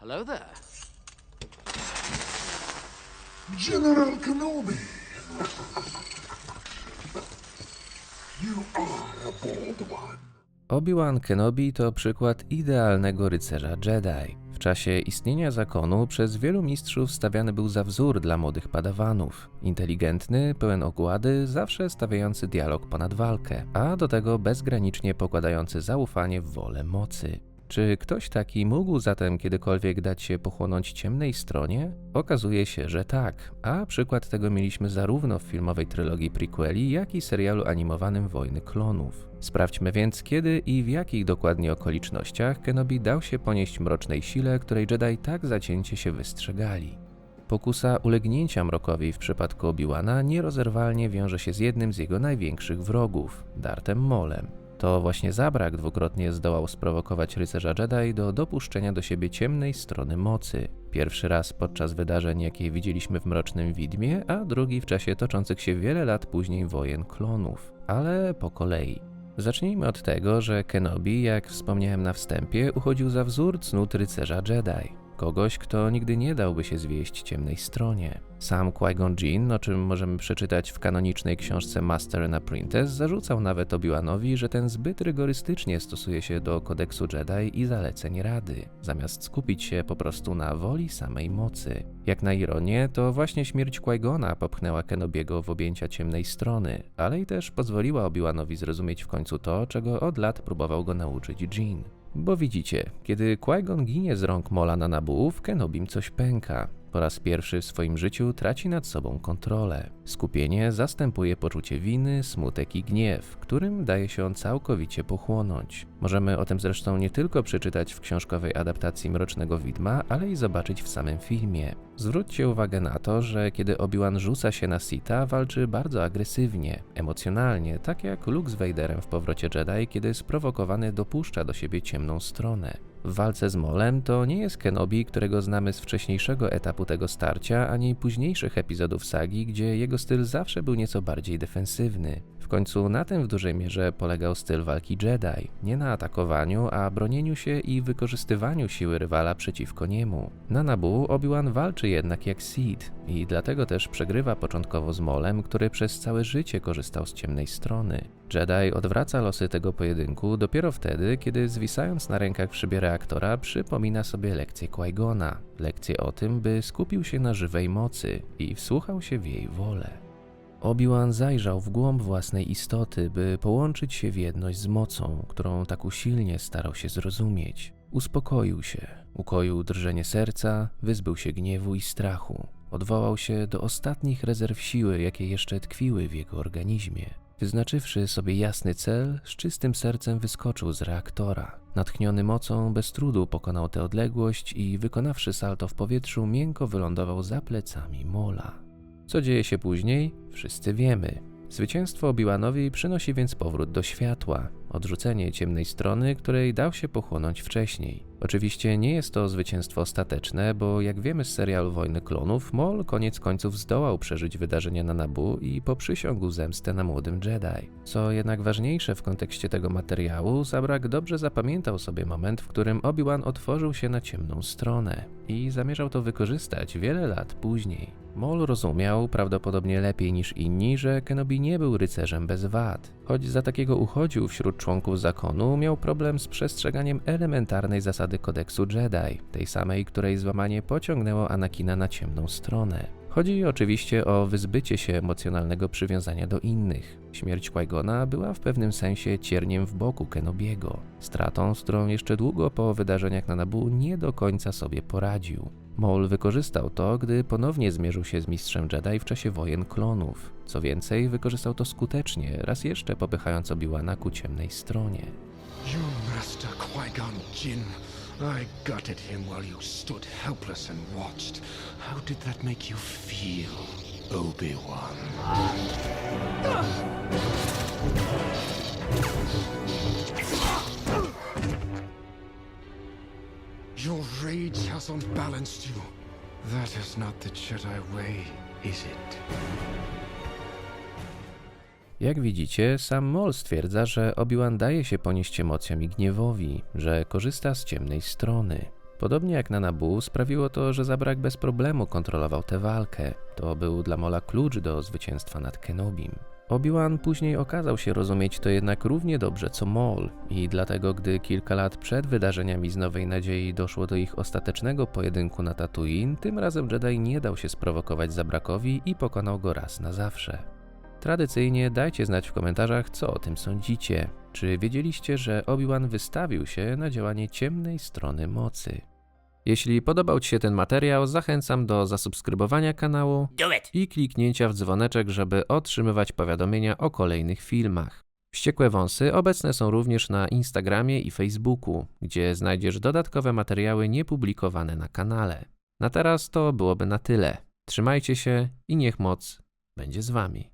Hello there. General Kenobi. You are a bold one. Obi-Wan Kenobi to przykład idealnego rycerza Jedi. Czasie istnienia zakonu przez wielu mistrzów stawiany był za wzór dla młodych padawanów. Inteligentny, pełen okłady, zawsze stawiający dialog ponad walkę, a do tego bezgranicznie pokładający zaufanie w wolę mocy. Czy ktoś taki mógł zatem kiedykolwiek dać się pochłonąć ciemnej stronie? Okazuje się, że tak, a przykład tego mieliśmy zarówno w filmowej trylogii prequeli, jak i serialu animowanym Wojny Klonów. Sprawdźmy więc, kiedy i w jakich dokładnie okolicznościach Kenobi dał się ponieść mrocznej sile, której Jedi tak zacięcie się wystrzegali. Pokusa ulegnięcia mrokowi w przypadku Obi-Wana nierozerwalnie wiąże się z jednym z jego największych wrogów, Dartem Molem. To właśnie zabrak dwukrotnie zdołał sprowokować rycerza Jedi do dopuszczenia do siebie ciemnej strony mocy. Pierwszy raz podczas wydarzeń, jakie widzieliśmy w Mrocznym Widmie, a drugi w czasie toczących się wiele lat później wojen klonów. Ale po kolei. Zacznijmy od tego, że Kenobi, jak wspomniałem na wstępie, uchodził za wzór cnót rycerza Jedi. Kogoś, kto nigdy nie dałby się zwieść ciemnej stronie. Sam Qui-Gon Jinn, o czym możemy przeczytać w kanonicznej książce Master and Apprentice, zarzucał nawet Obi-Wanowi, że ten zbyt rygorystycznie stosuje się do kodeksu Jedi i zaleceń Rady, zamiast skupić się po prostu na woli samej mocy. Jak na ironię, to właśnie śmierć Qui-Gona popchnęła Kenobiego w objęcia ciemnej strony, ale i też pozwoliła Obi-Wanowi zrozumieć w końcu to, czego od lat próbował go nauczyć Jinn. Bo widzicie, kiedy Qui-Gon ginie z rąk Mola na Naboo, w Kenobim coś pęka. Po raz pierwszy w swoim życiu traci nad sobą kontrolę. Skupienie zastępuje poczucie winy, smutek i gniew, którym daje się on całkowicie pochłonąć. Możemy o tym zresztą nie tylko przeczytać w książkowej adaptacji Mrocznego Widma, ale i zobaczyć w samym filmie. Zwróćcie uwagę na to, że kiedy Obi-Wan rzuca się na Sita, walczy bardzo agresywnie, emocjonalnie, tak jak Luke z Vaderem w Powrocie Jedi, kiedy sprowokowany dopuszcza do siebie ciemną stronę. W walce z Molem to nie jest Kenobi, którego znamy z wcześniejszego etapu tego starcia, ani późniejszych epizodów sagi, gdzie jego styl zawsze był nieco bardziej defensywny. Końcu na tym w dużej mierze polegał styl walki Jedi. Nie na atakowaniu, a bronieniu się i wykorzystywaniu siły rywala przeciwko niemu. Na Naboo Obi-Wan walczy jednak jak Sith i dlatego też przegrywa początkowo z Molem, który przez całe życie korzystał z ciemnej strony. Jedi odwraca losy tego pojedynku dopiero wtedy, kiedy zwisając na rękach w szybie reaktora przypomina sobie lekcję Qui-Gona. Lekcję o tym, by skupił się na żywej mocy i wsłuchał się w jej wolę. Obi-Wan zajrzał w głąb własnej istoty, by połączyć się w jedność z mocą, którą tak usilnie starał się zrozumieć. Uspokoił się, ukoił drżenie serca, wyzbył się gniewu i strachu. Odwołał się do ostatnich rezerw siły, jakie jeszcze tkwiły w jego organizmie. Wyznaczywszy sobie jasny cel, z czystym sercem wyskoczył z reaktora. Natchniony mocą, bez trudu pokonał tę odległość i wykonawszy salto w powietrzu, miękko wylądował za plecami Mola. Co dzieje się później? Wszyscy wiemy. Zwycięstwo Obi-Wanowi przynosi więc powrót do światła, odrzucenie ciemnej strony, której dał się pochłonąć wcześniej. Oczywiście nie jest to zwycięstwo ostateczne, bo jak wiemy z serialu Wojny Klonów, Mol koniec końców zdołał przeżyć wydarzenia na Nabu i poprzysiągł zemstę na młodym Jedi. Co jednak ważniejsze w kontekście tego materiału, Zabrak dobrze zapamiętał sobie moment, w którym Obi-Wan otworzył się na ciemną stronę i zamierzał to wykorzystać wiele lat później. Mol rozumiał, prawdopodobnie lepiej niż inni, że Kenobi nie był rycerzem bez wad. Choć za takiego uchodził wśród członków zakonu, miał problem z przestrzeganiem elementarnej zasady kodeksu Jedi, tej samej, której złamanie pociągnęło Anakina na ciemną stronę. Chodzi oczywiście o wyzbycie się emocjonalnego przywiązania do innych. Śmierć Qui-Gona była w pewnym sensie cierniem w boku Kenobiego, stratą, z którą jeszcze długo po wydarzeniach na Nabu nie do końca sobie poradził. Maul wykorzystał to, gdy ponownie zmierzył się z mistrzem Jedi w czasie wojen klonów. Co więcej, wykorzystał to skutecznie, raz jeszcze popychając Obi-Wana ku ciemnej stronie. You Master Qui-Gon Jinn. I gutted him while you stood helpless and watched. How did that make you feel, Obi-Wan? Your rage has unbalanced you. That is not the Jedi way, is it? Jak widzicie, sam Maul stwierdza, że Obi-Wan daje się ponieść emocjom i gniewowi, że korzysta z ciemnej strony. Podobnie jak na Nabu, sprawiło to, że Zabrak bez problemu kontrolował tę walkę. To był dla Mola klucz do zwycięstwa nad Kenobim. Obi-Wan później okazał się rozumieć to jednak równie dobrze co Maul i dlatego gdy kilka lat przed wydarzeniami z Nowej Nadziei doszło do ich ostatecznego pojedynku na Tatooine, tym razem Jedi nie dał się sprowokować Zabrakowi i pokonał go raz na zawsze. Tradycyjnie dajcie znać w komentarzach, co o tym sądzicie. Czy wiedzieliście, że Obi-Wan wystawił się na działanie ciemnej strony mocy? Jeśli podobał Ci się ten materiał, zachęcam do zasubskrybowania kanału i kliknięcia w dzwoneczek, żeby otrzymywać powiadomienia o kolejnych filmach. Wściekłe Wąsy obecne są również na Instagramie i Facebooku, gdzie znajdziesz dodatkowe materiały niepublikowane na kanale. Na teraz to byłoby na tyle. Trzymajcie się i niech moc będzie z Wami.